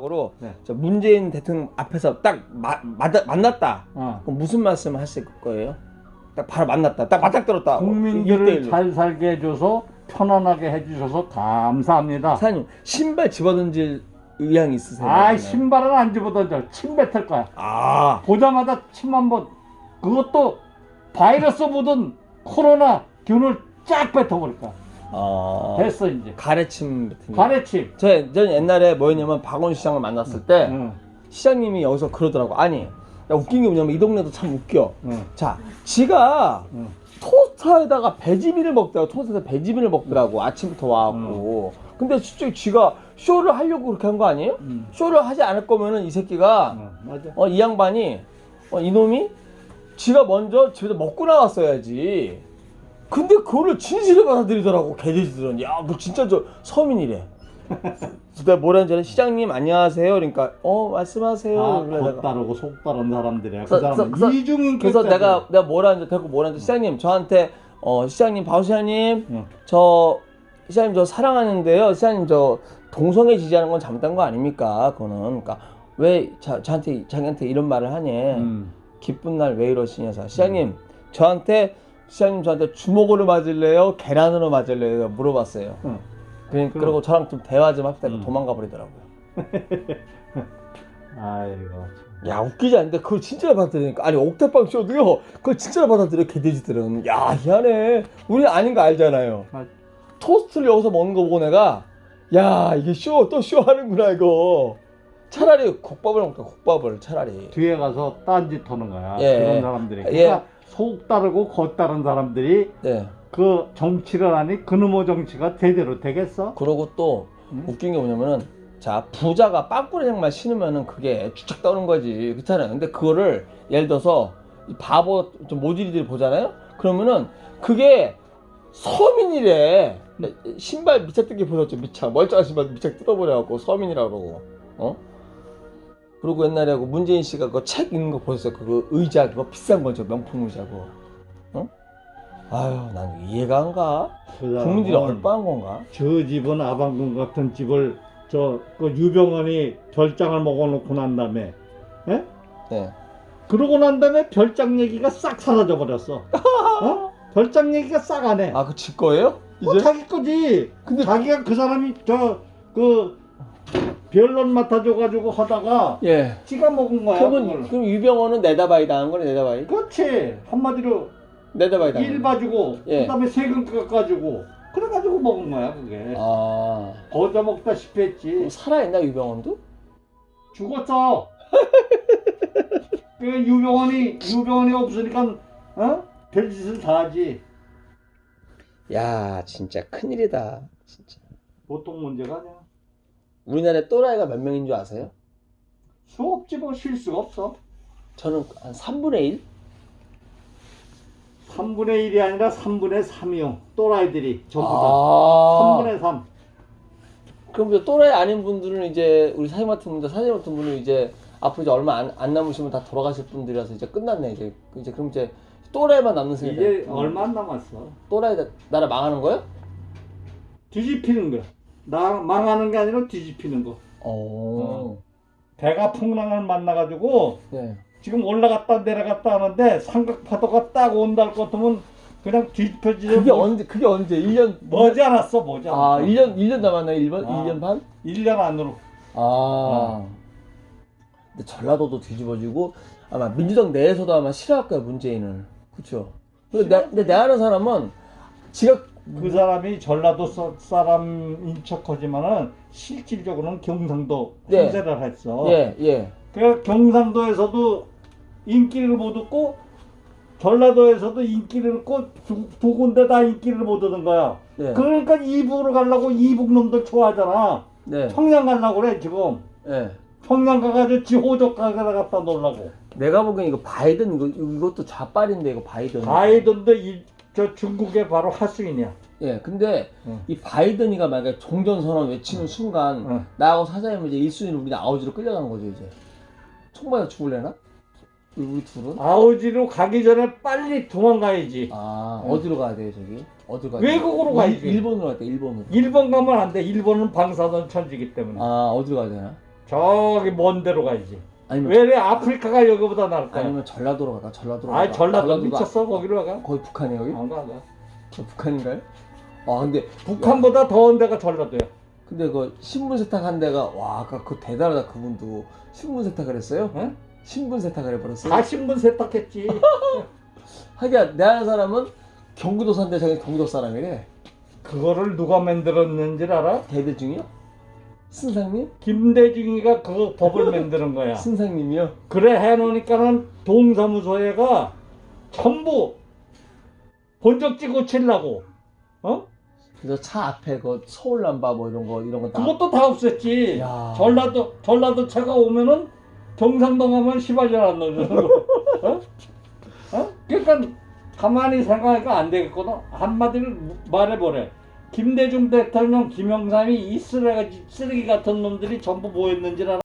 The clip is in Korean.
으로 네. 저 문재인 대통령 앞에서 딱 마, 맞아, 만났다. 어. 그럼 무슨 말씀 하실 거예요? 딱 바로 만났다. 딱 맞닥뜨렸다. 국민들을 일대일로. 잘 살게 해줘서 편안하게 해주셔서 감사합니다. 사장님 신발 집어던질 의향 있으세요? 아 신발은 안 집어던져 침 뱉을 거야. 아 보자마자 침 한번 그것도 바이러스 묻은 코로나 균을 쫙 뱉어버릴 거야. 어, 됐어 이제. 가래침 같은 거. 가래침. 저, 전 옛날에 뭐였냐면 박원 시장을 만났을 때 응, 시장님이 여기서 그러더라고. 아니, 야, 웃긴 게 뭐냐면 이 동네도 참 웃겨. 응, 자, 지가 응. 토스터에다가 배지민을 먹더라고. 토스터에다 배지민을 먹더라고. 아침부터 와갖고. 근데 진짜 지가 쇼를 하려고 그렇게 한 거 아니에요? 응. 쇼를 하지 않을 거면은 이 새끼가 응, 맞아. 어, 이 양반이 어, 이놈이 지가 먼저 집에서 먹고 나왔어야지. 근데 그거를 진실을 받아들이더라고 개돼지들은. 야, 너 진짜 저 서민이래. 내가 뭐라는지 알아? 시장님 안녕하세요. 그러니까 어 말씀하세요. 아, 내가. 따르고 속 따른 사람들이야. 그 그래서- 사람은 그래서- 이중인 그래서. 내가 내가 뭐라는지 대고 뭐라는지 시장님 저한테 어 시장님 박 시장님 응. 저 시장님 저 사랑하는데요. 시장님 저 동성애 지지하는 건 잘못한 거 아닙니까? 그거는 그러니까 왜 자, 저한테 자기한테 이런 말을 하니? 음. 기쁜 날 왜 이러시냐서 시장님 저한테 시장님 저한테 주먹으로 맞을래요? 계란으로 맞을래요? 물어봤어요. 응. 그러, 그럼- 그러고 저랑 좀 대화 좀 합시다. 음. 도망가 버리더라고요. 아이고. 참. 야 웃기지 않는데 그걸 진짜로 받아들이니까 아니 옥탑방 쇼도요 그걸 진짜로 받아들여 개돼지들은 야 희한해 우리 아닌 거 알잖아요 아, 토스트를 여기서 먹는 거 보고 내가 야 이게 쇼 또 쇼 하는구나 이거 차라리 국밥을 먹자 국밥을 차라리 뒤에 가서 딴짓 하는 거야. 예. 그런 사람들이. 예. 그러니까 속 따르고 겉 따른 사람들이 네. 그 정치를 하니 그놈의 정치가 제대로 되겠어? 그러고 또 음? 웃긴 게 뭐냐면은 자 부자가 빵꾸리 장만 신으면은 그게 주책 떠는 거지. 그렇잖아요. 근데 그거를 예를 들어서 이 바보 좀 모질이들이 보잖아요? 그러면은 그게 서민이래. 신발 밑창 뜯기 보셨죠? 밑창. 멀쩡한 신발 밑창 뜯어버려갖고. 서민이라고 그러고. 어 그리고 옛날에 그 문재인 씨가 그 책 읽는 거 보셨어요 그 의자 그거 비싼 거죠 명품 의자고 어 아유 난 이해가 안가 그 사람은 국민들이 얼빠한 건가 저 집은 아방궁 같은 집을 저 그 유병원이 별장을 먹어놓고 난 다음에 예? 네. 그러고 난 다음에 별장 얘기가 싹 사라져 버렸어. 어? 별장 얘기가 싹 안 해. 아, 그지 거예요? 뭐 이제? 자기 거지. 근데- 자기가 그 사람이 저 그 변론 맡아줘가지고 하다가 예. 지가 먹은 거야. 그러면, 그걸. 그럼 유병호는 내다바이 당한 거네, 내다바이? 그렇지. 한마디로 내다바이 당한 일 거. 봐주고 예. 그다음에 세금 깎아주고 그래가지고 먹은 거야 그게. 아. 거저 먹다시피 했지. 그럼 살아있나, 유병원도? 죽었어. 그 유병원이 유병원이 없으니까 어 별 짓을 다 하지. 야, 진짜 큰일이다. 진짜. 보통 문제가 아니야. 우리나라에 또라이가 몇 명인 줄 아세요? 수 없지 뭐 실수가 없어. 저는 한 3분의 1? 3분의 1이 아니라 3분의 3이요. 또라이들이 전부 다. 아. 3분의 3. 그럼 이제 또라이 아닌 분들은 이제, 우리 사장님 같은 분들, 사장님 같은 분은 이제, 앞으로 이제 얼마 안, 안 남으시면 다 돌아가실 분들이라서 이제 끝났네, 이제. 이제 그럼 이제, 또라이만 남는 세대. 이제 얼마 안 남았어. 또라이 나- 나라 망하는 거예요? 뒤집히는 거야. 나 망하는 게 아니라 뒤집히는 거. 어. 배가 풍랑을 만나가지고 네. 지금 올라갔다 내려갔다 하는데 삼각 파도가 딱 온다 할 것 같으면 그냥 뒤집혀지지. 그게 언제 그게 언제 1년 머지 않았어, 머지 않았어. 아 1년 1년 남았나요? 1번 아. 1년 반? 1년 안으로. 아. 근데 전라도도 뒤집어지고 아마 민주당 내에서도 아마 싫어할 거야 문재인을. 그렇죠. 근데 내, 근데 내 아는 사람은 지가 그 사람이 전라도 사- 사람인 척하지만은 실질적으로는 경상도 네. 행세를 했어. 예, 예. 그 경상도에서도 인기를 못 얻고 전라도에서도 인기를 얻고 두, 두 군데 다 인기를 못 얻은 거야. 네. 그러니까 이북으로 가려고 이북 놈들 좋아하잖아. 네. 평양 가려고 그래 지금. 예. 평양 가가지고 지호적 가게다 갖다 놓으려고. 내가 보기엔 이거 바이든 이거 이것도 좌빨인데 이거 바이든. 바이든도 이, 저 중국의 바로 하수인이야. 예. 근데 응. 이 바이든이가 만약에 종전선언 외치는 순간 응. 나하고 사장님은 이제 1순위로 우리 아우지로 끌려가는 거죠 이제. 총 맞아 죽을래나? 우리 둘은? 아우지로 가기 전에 빨리 도망가야지. 아 응. 어디로 가야 돼요 저기? 어디로 가야 외국으로 일- 가야지. 일본으로 갈때 일본으로. 일본 가면 안 돼. 일본은 방사선 천지기 때문에. 아 어디로 가야 되나? 저기 먼 데로 가야지. 아니면 왜 아프리카가 여기보다 나을까요? 아니면 전라도로 갈까? 전라도로 아? 전라도 전라도가 미쳤어 거기로 가. 거기 북한이 여기? 안 가, 가. 어, 북한인가요? 아 근데 북한보다 더운 데가 전라도야. 근데 그 신분 세탁 한 데가 와 아까 그 대단하다 그분도 신분 세탁을 했어요? 응? 신분 세탁을 해버렸어요? 다 신분 세탁했지. 하기야 내 아는 사람은 경기도 산대 자기 경기도 사람이래 그거를 누가 만들었는지 알아? 대대중이요? 승상님? 김대중이가 그 법을 만드는 거야. 승상님이요? 그래 해놓으니까는 동사무소에가 전부 본적지 고치려고. 어? 그래서 차 앞에 그 서울 남바 뭐 이런 거 이런 거다 그것도 다 없앴지. 야. 전라도 전라도 차가 오면은 경상도 가면 시발년 안 넣어주는 거. 어? 어? 그러니까 가만히 생각하니까 안 되겠거든. 한마디로 말해보래. 김대중 대통령, 김영삼이 이 쓰레기, 같은 놈들이 전부 뭐였는지 알아?